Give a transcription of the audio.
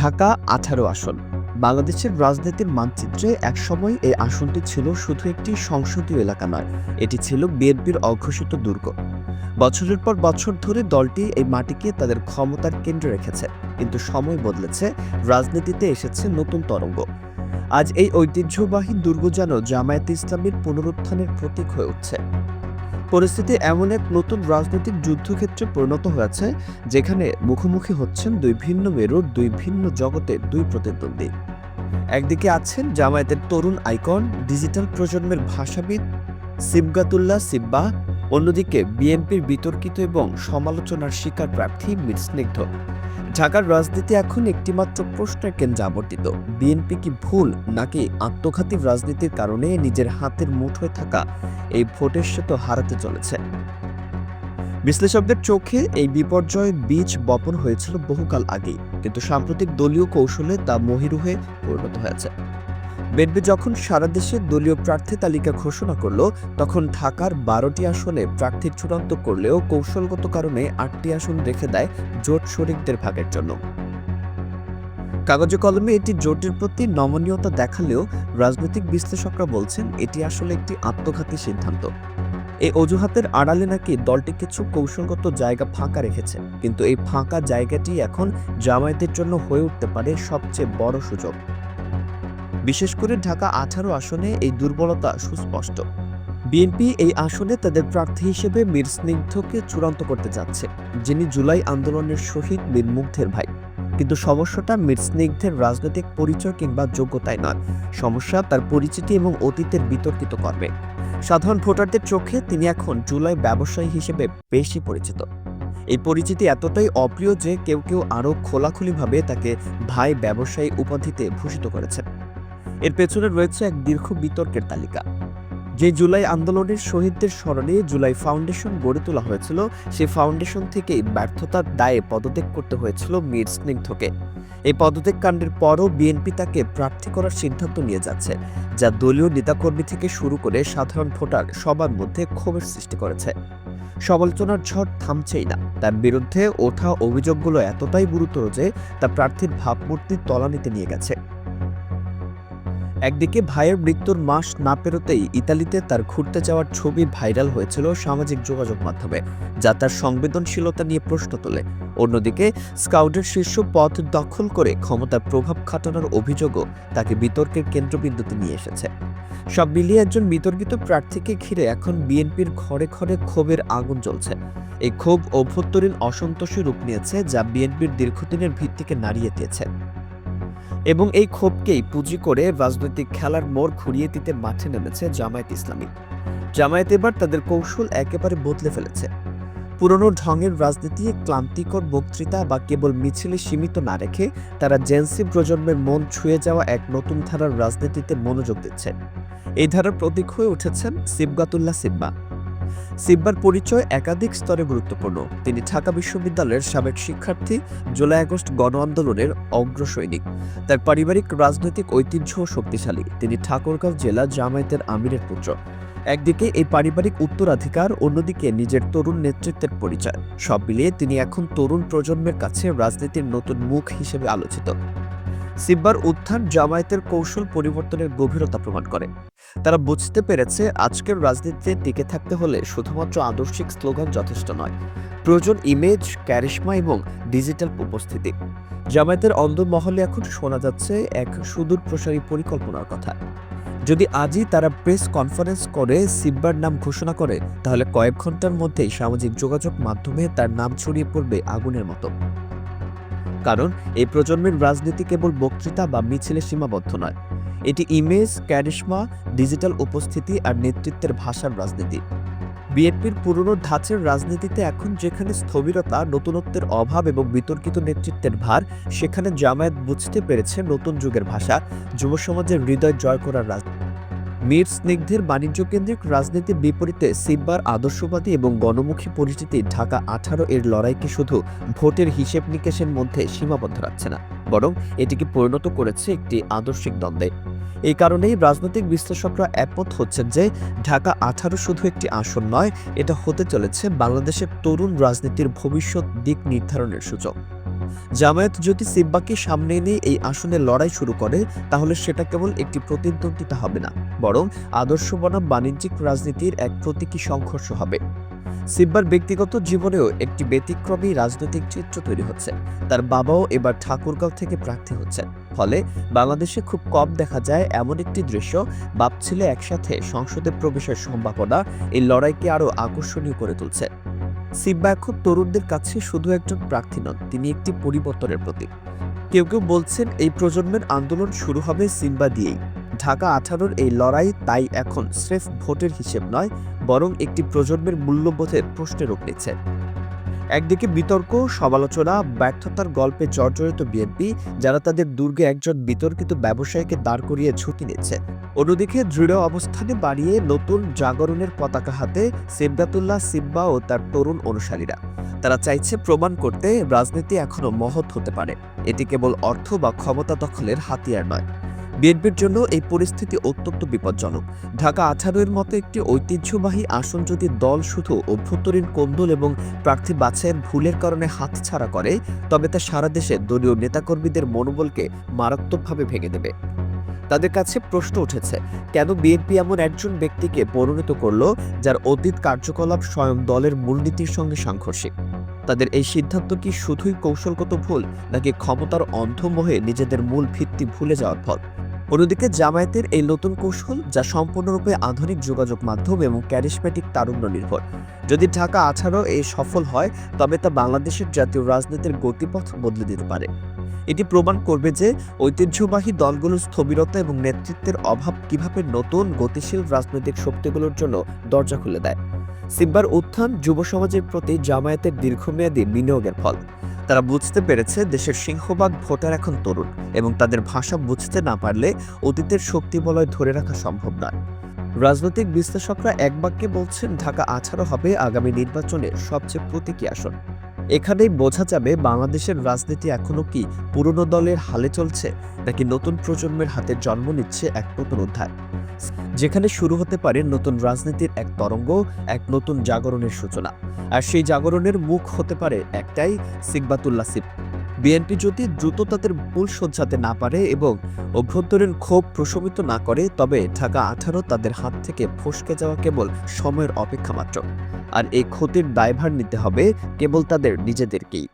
ঢাকা আঠারো আসন। বাংলাদেশের রাজনীতির মানচিত্রে একসময় এই আসনটি ছিল শুধু একটি সংসদীয় এলাকা নয়, এটি ছিল বিএনপির অঘোষিত দুর্গ। বছরের পর বছর ধরে দলটি এই মাটিকে তাদের ক্ষমতার কেন্দ্রে রেখেছে, কিন্তু সময় বদলেছে, রাজনীতিতে এসেছে নতুন তরঙ্গ। আজ এই ঐতিহ্যবাহী দুর্গ যেন জামায়াতে ইসলামীর পুনরুত্থানের প্রতীক হয়ে উঠছে। পরিস্থিতি এমন এক নতুন রাজনৈতিক যুদ্ধক্ষেত্রে পরিণত হয়েছে, যেখানে মুখোমুখি হচ্ছেন দুই ভিন্ন মেরুর, দুই ভিন্ন জগতে দুই প্রতিদ্বন্দ্বী। একদিকে আছেন জামায়াতের তরুণ আইকন, ডিজিটাল প্রজন্মের ভাষাবিদ সিবগাতুল্লাহ সিব্বা অন্যদিকে বিএনপির বিতর্কিত এবং সমালোচনার শিকার প্রার্থী মীর স্নিগ্ধ। ঢাকার রাজনীতি এখন একটিমাত্র প্রশ্নের কেন্দ্রে আবর্তিত। বিএনপি কি ভুল নাকি আত্মঘাতী রাজনীতির কারণে নিজের হাতের মুঠোয় থাকা এই ভোটের সে তো হারাতে চলেছে? বিশ্লেষকদের চোখে এই বিপর্যয় বীজ বপন হয়েছিল বহুকাল আগেই, কিন্তু সাম্প্রতিক দলীয় কৌশলে তা মহিরুহে পরিণত হয়েছে। বিএনপি যখন সারা দেশে দলীয় প্রার্থী তালিকা ঘোষণা করল, তখন ঢাকার বারোটি আসনে প্রার্থী চূড়ান্ত করলেও কৌশলগত কারণে আটটি আসন রেখে দেয় জোট শরিকদের ভাগের জন্য। কাগজে কলমে এটি জোটের প্রতি নমনীয়তা দেখালেও রাজনৈতিক বিশ্লেষকরা বলছেন, এটি আসলে একটি আত্মঘাতী সিদ্ধান্ত। এই অজুহাতের আড়ালে নাকি দলটি কিছু কৌশলগত জায়গা ফাঁকা রেখেছে, কিন্তু এই ফাঁকা জায়গাটি এখন জামায়াতের জন্য হয়ে উঠতে পারে সবচেয়ে বড় সুযোগ। বিশেষ করে ঢাকা আঠারো আসনে এই দুর্বলতা সুস্পষ্ট। বিএনপি এই আসনে তাদের প্রার্থী হিসেবে মীর স্নিগ্ধকে চূড়ান্ত করতে যাচ্ছে, যিনি জুলাই আন্দোলনের শহীদ মীর মুগ্ধের ভাই। কিন্তু সমস্যাটা মীর স্নিগ্ধের রাজনৈতিক পরিচয় কিংবা যোগ্যতায় নয়, সমস্যা তার পরিচিতি এবং অতীতের বিতর্কিত কর্মে। সাধারণ ভোটারদের চোখে তিনি এখন জুলাই ব্যবসায়ী হিসেবে বেশি পরিচিত। এই পরিচিতি এতটাই অপ্রিয় যে কেউ কেউ আরও খোলাখুলিভাবে তাকে ভাই ব্যবসায়ী উপাধিতে ভূষিত করেছেন। এর পেছনে রয়েছে এক দীর্ঘ বিতর্কের তালিকা। যে জুলাই আন্দোলনের শহীদদের স্মরণে জুলাই ফাউন্ডেশন গড়ে তোলা হয়েছিল সেই ফাউন্ডেশন থেকেই ব্যর্থতার দায়ে পদত্যাগ করতে হয়েছিল মীর স্নিগ্ধকে। এই পদত্যাগ কাণ্ডের পরও বিএনপি তাকে প্রার্থী করার সিদ্ধান্ত নিয়ে যাচ্ছে, যা দলীয় নেতাকর্মী থেকে শুরু করে সাধারণ ভোটার সবার মধ্যে ক্ষোভের সৃষ্টি করেছে। সমালোচনার ঝড় থামছেই না, তার বিরুদ্ধে ওঠা অভিযোগগুলো এতটাই গুরুতর যে তা প্রার্থীর ভাবমূর্তির তলানিতে নিয়ে গেছে। একদিকে ভাইয়ের মৃত্যুর মাস না পেরোতেই ইতালিতে তার ঘুরতে যাওয়ার ছবি ভাইরাল হয়েছিল সামাজিক যোগাযোগ মাধ্যমে, যা তার সংবেদনশীলতা নিয়ে প্রশ্ন তোলে। অন্যদিকে, স্কাউটের শীর্ষ পদ দখল করে ক্ষমতার প্রভাব খাটানোর অভিযোগও তাকে বিতর্কের কেন্দ্রবিন্দুতে নিয়ে এসেছে। সব মিলিয়ে একজন বিতর্কিত প্রার্থীকে ঘিরে এখন বিএনপির ঘরে ঘরে ক্ষোভের আগুন জ্বলছে। এই ক্ষোভ অভ্যন্তরীণ অসন্তোষে রূপ নিয়েছে যা বিএনপির দীর্ঘদিনের ভিত্তিকে নাড়িয়ে দিয়েছে। এবং এই ক্ষোভকেই পুঁজি করে রাজনৈতিক খেলার মোড় ঘুরিয়ে দিতে মাঠে নেমেছে জামায়াত ইসলামী। জামায়াত এবার তাদের কৌশল একেবারে বদলে ফেলেছে। পুরনো ঢঙের রাজনীতি, ক্লান্তিকর বক্তৃতা বা কেবল মিছিলে সীমিত না রেখে তারা জেন্সি প্রজন্মের মন ছুঁয়ে যাওয়া এক নতুন ধারার রাজনীতিতে মনোযোগ দিচ্ছে। এই ধারার প্রতীক হয়ে উঠেছেন সিবগাতুল্লাহ সিব্বা। সিব্বার পরিচয় একাধিক স্তরে গুরুত্বপূর্ণ। তিনি ঢাকা বিশ্ববিদ্যালয়ের সাবেক শিক্ষার্থী, জুলাই আগস্ট গণ আন্দোলনের অগ্রসৈনিক তার পারিবারিক, রাজনৈতিক ঐতিহ্য শক্তিশালী। তিনি ঠাকুরগাঁও জেলা জামায়াতের আমিরের পুত্র। একদিকে এই পারিবারিক উত্তরাধিকার, অন্যদিকে নিজের তরুণ নেতৃত্বের পরিচয়। সব মিলিয়ে তিনি এখন তরুণ প্রজন্মের কাছে রাজনীতির নতুন মুখ হিসেবে আলোচিত। সিব্বার উত্থান জামায়াতের কৌশল পরিবর্তনের গভীরতা প্রমাণ করে। তারা বুঝতে পেরেছে আজকের রাজনীতিতে টিকে থাকতে হলে শুধুমাত্র আদর্শিক স্লোগান যথেষ্ট নয়, প্রয়োজন ইমেজ ক্যারিশমা এবং ডিজিটাল উপস্থিতি। জামায়াতের অন্দরমহলে এখন শোনা যাচ্ছে এক সুদূর প্রসারী পরিকল্পনার কথা। যদি আজই তারা প্রেস কনফারেন্স করে সিব্বার নাম ঘোষণা করে, তাহলে কয়েক ঘণ্টার মধ্যেই সামাজিক যোগাযোগ মাধ্যমে তার নাম ছড়িয়ে পড়বে আগুনের মতো। কারণ এই প্রজন্মের রাজনীতি কেবল বক্তৃতা বা মিছিলে সীমাবদ্ধ নয়। এটি ইমেজ ক্যারিশমা ডিজিটাল উপস্থিতি আর নেতৃত্বের ভাষার রাজনীতি। বিএনপির পুরনো ধাঁচের রাজনীতিতে এখন যেখানে স্থবিরতা, নতুনত্বের অভাব এবং বিতর্কিত নেতৃত্বের ভার, সেখানে জামায়াত বুঝতে পেরেছে নতুন যুগের ভাষা। যুব সমাজের হৃদয় জয় করার রাজনীতি মীর স্নিগ্ধের বাণিজ্য কেন্দ্রিক রাজনীতির বিপরীতে সিব্বার আদর্শবাদী এবং গণমুখী পরিচিতি ঢাকা আঠারো এর লড়াইকে শুধু ভোটের হিসেব নিকেশের মধ্যে সীমাবদ্ধ রাখছে না, বরং এটিকে পরিণত করেছে একটি আদর্শিক দ্বন্দ্বে। এই কারণেই রাজনৈতিক বিশ্লেষকরা একমত হচ্ছেন যে ঢাকা আঠারো শুধু একটি আসন নয়, এটা হতে চলেছে বাংলাদেশের তরুণ রাজনীতির ভবিষ্যৎ দিক নির্ধারণের সূচক। জামায়াত যদি সিব্বাকে সামনে এনে এই আসনে লড়াই শুরু করে, তাহলে সেটা কেবল একটি প্রতিদ্বন্দ্বিতা হবে না, বরং আদর্শ বনাম বাণিজ্যিক রাজনীতির এক প্রতীকী সংঘর্ষ হবে। সিব্বার ব্যক্তিগত জীবনেও একটি ব্যতিক্রমী রাজনৈতিক চিত্র তৈরি হচ্ছে। তার বাবাও এবার ঠাকুরগাঁও থেকে প্রার্থী হচ্ছেন। ফলে বাংলাদেশে খুব কম দেখা যায় এমন একটি দৃশ্য বাপ ছেলে একসাথে সংসদে প্রবেশের সম্ভাবনা এই লড়াইকে আরও আকর্ষণীয় করে তুলছে। সিব্বা এখন তরুণদের কাছে শুধু একজন প্রার্থী নন, তিনি একটি পরিবর্তনের প্রতীক। কেউ কেউ বলছেন, এই প্রজন্মের আন্দোলন শুরু হবে সিম্বা দিয়েই। ঢাকা আঠারোর এই লড়াই তাই এখন স্রেফ ভোটের হিসেব নয়, বরং একটি প্রজন্মের মূল্যবোধের প্রশ্নের রূপ নিচ্ছে। একদিকে বিতর্ক, সমালোচনা, ব্যর্থতার গল্পে জর্জরিত বিএনপি যারা তাদের দুর্গে একজন বিতর্কিত ব্যবসায়ীকে দাঁড় করিয়ে ঝুঁকি নিচ্ছে। অন্যদিকে দৃঢ় অবস্থানে বাড়িয়ে নতুন জাগরণের পতাকা হাতে সিবগাতুল্লাহ সিব্বা ও তার তরুণ অনুসারীরা। তারা চাইছে প্রমাণ করতে রাজনীতি এখনও মহৎ হতে পারে। এটি কেবল অর্থ বা ক্ষমতা দখলের হাতিয়ার নয়। বিএনপির জন্য এই পরিস্থিতি অত্যন্ত বিপজ্জনক। ঢাকা আঠারোর মতো একটি ঐতিহ্যবাহী আসন যদি দল শুধু অভ্যন্তরীণ কোন্দল এবং প্রার্থী বাছাইয়ের ভুলের কারণে হাতছাড়া করে, তবে তা সারা দেশে দলীয় নেতাকর্মীদের মনোবলকে মারাত্মকভাবে ভেঙে দেবে। তাদের কাছে প্রশ্ন উঠেছে, কেন বিএনপি এমন একজন ব্যক্তিকে পরিণত করল যার অতীত কার্যকলাপ স্বয়ং দলের মূলনীতির সঙ্গে সাংঘর্ষিক? তাদের এই সিদ্ধান্ত কি শুধুই কৌশলগত ভুল, নাকি ক্ষমতার অন্ধমোহে নিজেদের মূল ভিত্তি ভুলে যাওয়ার ফল অন্যদিকে জামায়াতের এই নতুন কৌশল যা সম্পূর্ণরূপে আধুনিক যোগাযোগ মাধ্যম এবং ক্যারিসমেটিক তারুণ্য নির্ভর। যদি ঢাকা আঠারো এ সফল হয়, তবে তা বাংলাদেশের জাতীয় রাজনীতির গতিপথ বদলে দিতে পারে। এটি প্রমাণ করবে যে ঐতিহ্যবাহী দলগুলোর স্থবিরতা এবং নেতৃত্বের অভাব কীভাবে নতুন, গতিশীল রাজনৈতিক শক্তিগুলোর জন্য দরজা খুলে দেয়। সিম্বার উত্থান যুব সমাজের প্রতি জামায়াতের দীর্ঘমেয়াদী বিনিয়োগের ফল। তারা বুঝতে পেরেছে দেশের সিংহভাগ ভোটার এখন তরুণ এবং তাদের ভাষা বুঝতে না পারলে অতীতের শক্তি বলয় ধরে রাখা সম্ভব নয়। রাজনৈতিক বিশ্লেষকরা এক বাক্যে বলছেন, ঢাকা আছাড়ো হবে আগামী নির্বাচনের সবচেয়ে প্রতীকী আসন। এখানেই বোঝা যাবে বাংলাদেশের রাজনীতি এখনও কি পুরনো দলের হালে চলছে নাকি নতুন প্রজন্মের হাতে জন্ম নিচ্ছে এক নতুন অধ্যায়। যেখানে শুরু হতে পারে নতুন রাজনীতির এক তরঙ্গ, এক নতুন জাগরণের সূচনা। আর সেই জাগরণের মুখ হতে পারে একটাই সিকবাতুল্লা সিব বিএনপি যদি দ্রুত তাদের ভুল সজ্জাতে না পারে এবং অভ্যন্তরীণ ক্ষোভ প্রশমিত না করে, তবে ঢাকা আঠারো তাদের হাত থেকে ফসকে যাওয়া কেবল সময়ের অপেক্ষা মাত্র। আর এই ক্ষতির দায়ভার নিতে হবে কেবল তাদের নিজেদেরকেই।